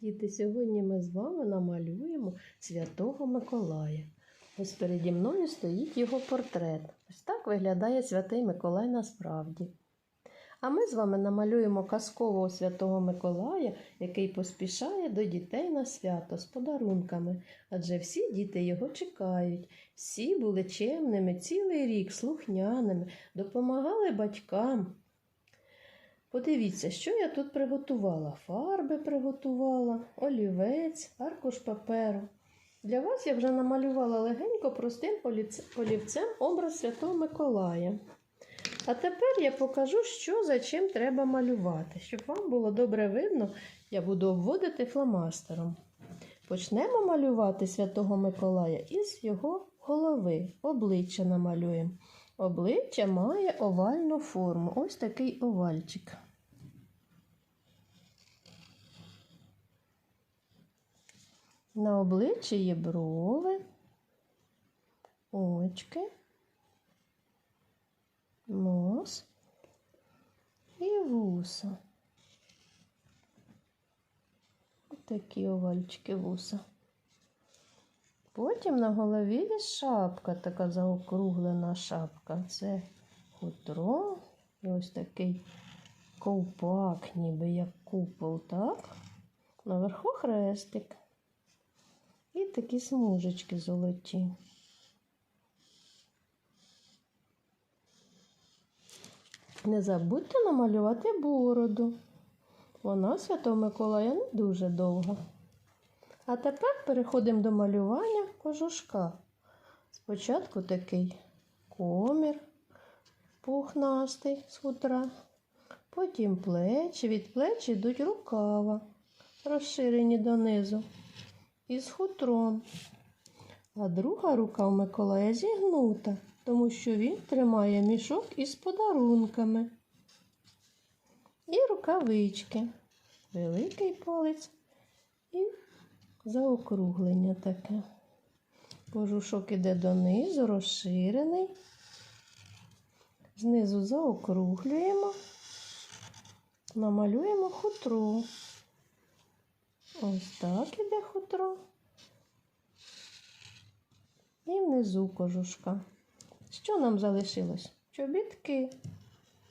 Діти, сьогодні ми з вами намалюємо Святого Миколая. Ось переді мною стоїть його портрет. Ось так виглядає Святий Миколай насправді. А ми з вами намалюємо казкового Святого Миколая, який поспішає до дітей на свято з подарунками. Адже всі діти його чекають. Всі були чемними цілий рік, слухняними, допомагали батькам. Подивіться, що я тут приготувала. Фарби приготувала, олівець, аркуш паперу. Для вас я вже намалювала легенько простим олівцем образ Святого Миколая. А тепер я покажу, що за чим треба малювати. Щоб вам було добре видно, я буду обводити фломастером. Почнемо малювати Святого Миколая із його голови. Обличчя намалюємо. Обличчя має овальну форму. Ось такий овальчик. На обличчі є брови, очки, нос і вуса. Такі овальчики вуса. Потім на голові є шапка, така заокруглена шапка. Це хутро. І ось такий ковпак, ніби як купол, так? Наверху хрестик. І такі смужечки золоті. Не забудьте намалювати бороду. Вона Святого Миколая не дуже довга. А тепер переходимо до малювання кожушка. Спочатку такий комір пухнастий з хутра, потім плечі, від плеч йдуть рукава, розширені донизу, із хутром. А друга рука у Миколая зігнута, тому що він тримає мішок із подарунками. І рукавички, великий палець і заокруглення таке. Кожушок іде донизу, розширений. Знизу заокруглюємо, намалюємо хутро. Ось так іде хутро. І внизу кожушка. Що нам залишилось? Чобітки.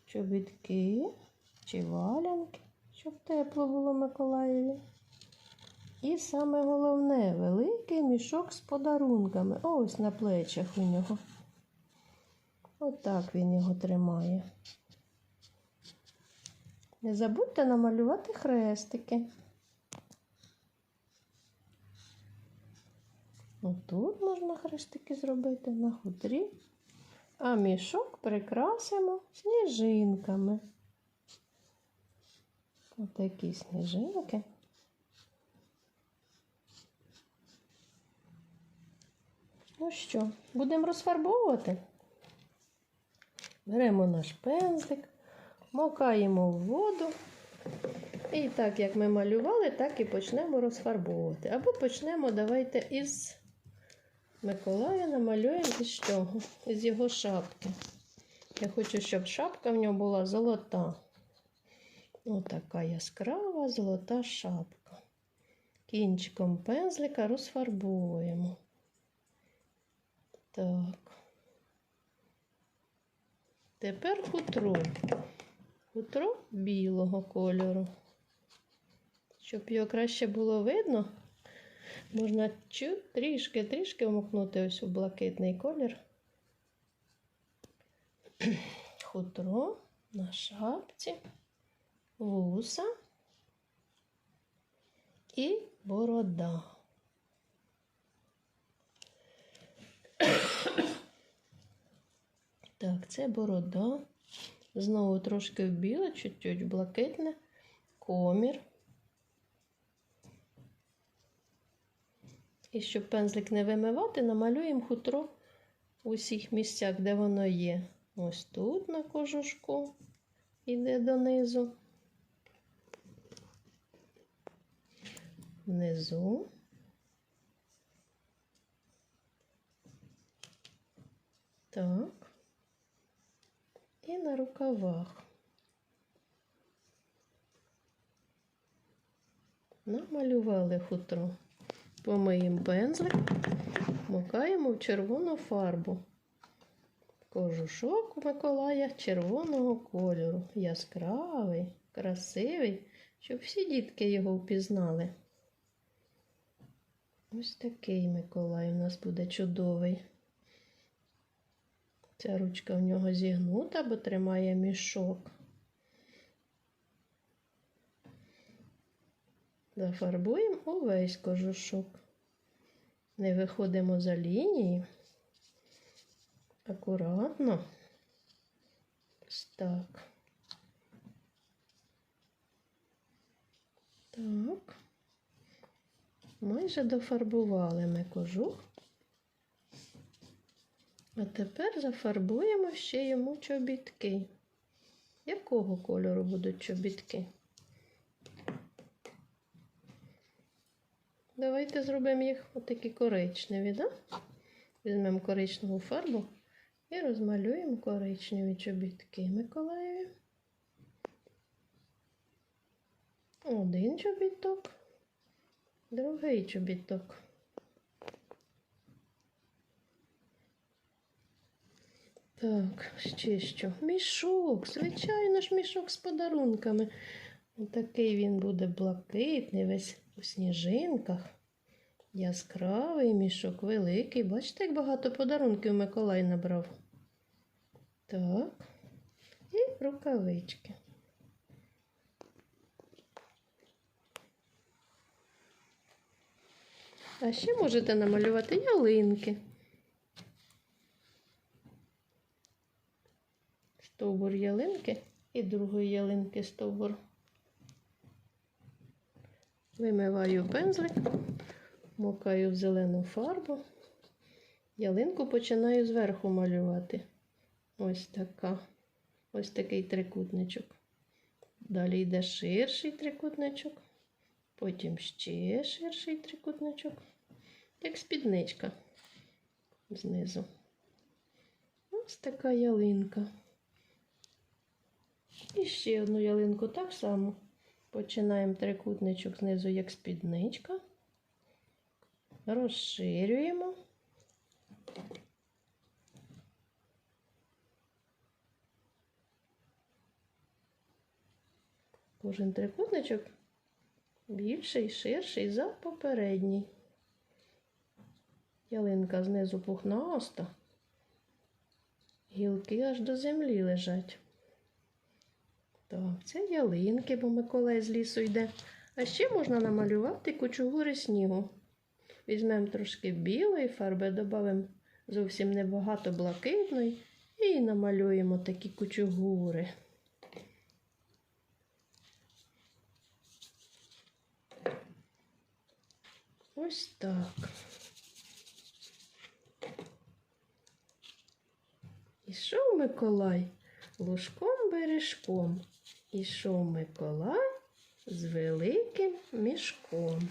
Чобітки чи валянки, щоб тепло було Миколаєві. І саме головне великий мішок з подарунками. Ось на плечах у нього. Отак він його тримає. Не забудьте намалювати хрестики. Отут можна хрестики зробити на хутрі, а мішок прикрасимо сніжинками. Отакі сніжинки. Ну що, будемо розфарбовувати? Беремо наш пензлик, макаємо в воду. І так, як ми малювали, так і почнемо розфарбовувати. Або почнемо, давайте із Миколая намалюємо із чого? Із його шапки. Я хочу, щоб шапка в нього була золота. Отака яскрава золота шапка. Кінчиком пензлика розфарбовуємо. Так. Тепер хутро. Хутро білого кольору. Щоб його краще було видно, можна трішки-трішки вмокнути ось у блакитний колір. Хутро на шапці, вуса і борода. Це борода. Знову трошки в біле, чуть-чуть блакитне, комір. І щоб пензлик не вимивати, намалюємо хутро у всіх місцях, де воно є. Ось тут на кожушку іде донизу. Внизу. Так. Рукавах. Намалювали хутро. Помиємо пензлик, макаємо в червону фарбу. Кожушок у Миколая червоного кольору. Яскравий, красивий, щоб всі дітки його впізнали. Ось такий Миколай у нас буде чудовий. Ця ручка в нього зігнута, бо тримає мішок. Зафарбуємо увесь кожушок. Не виходимо за лінії. Акуратно. Ось так. Так. Майже дофарбували ми кожух. А тепер зафарбуємо ще йому чобітки. Якого кольору будуть чобітки? Давайте зробимо їх отакі коричневі, да? Візьмемо коричневу фарбу і розмалюємо коричневі чобітки Миколаєві. Один чобіток, другий чобіток. Так, ще що? Мішок, звичайно ж, мішок з подарунками. Отакий він буде блакитний, весь у сніжинках. Яскравий мішок, великий. Бачите, як багато подарунків Миколай набрав. Так. І рукавички. А ще можете намалювати ялинки. Стовбур ялинки і другої ялинки стовбур. Вимиваю пензлик, мокаю в зелену фарбу. Ялинку починаю зверху малювати. Ось така. Ось такий трикутничок. Далі йде ширший трикутничок, потім ще ширший трикутничок, як спідничка знизу. Ось така ялинка. І ще одну ялинку так само. Починаємо трикутничок знизу, як спідничка. Розширюємо. Кожен трикутничок більший, ширший за попередній. Ялинка знизу пухнаста. Гілки аж до землі лежать. Так, це ялинки, бо Миколай з лісу йде. А ще можна намалювати кучугури снігу. Візьмемо трошки білої фарби, додамо зовсім небагато блакитної і намалюємо такі кучугури. Ось так. Ішов Миколай лужком бережком. Ішов Миколай з великим мішком.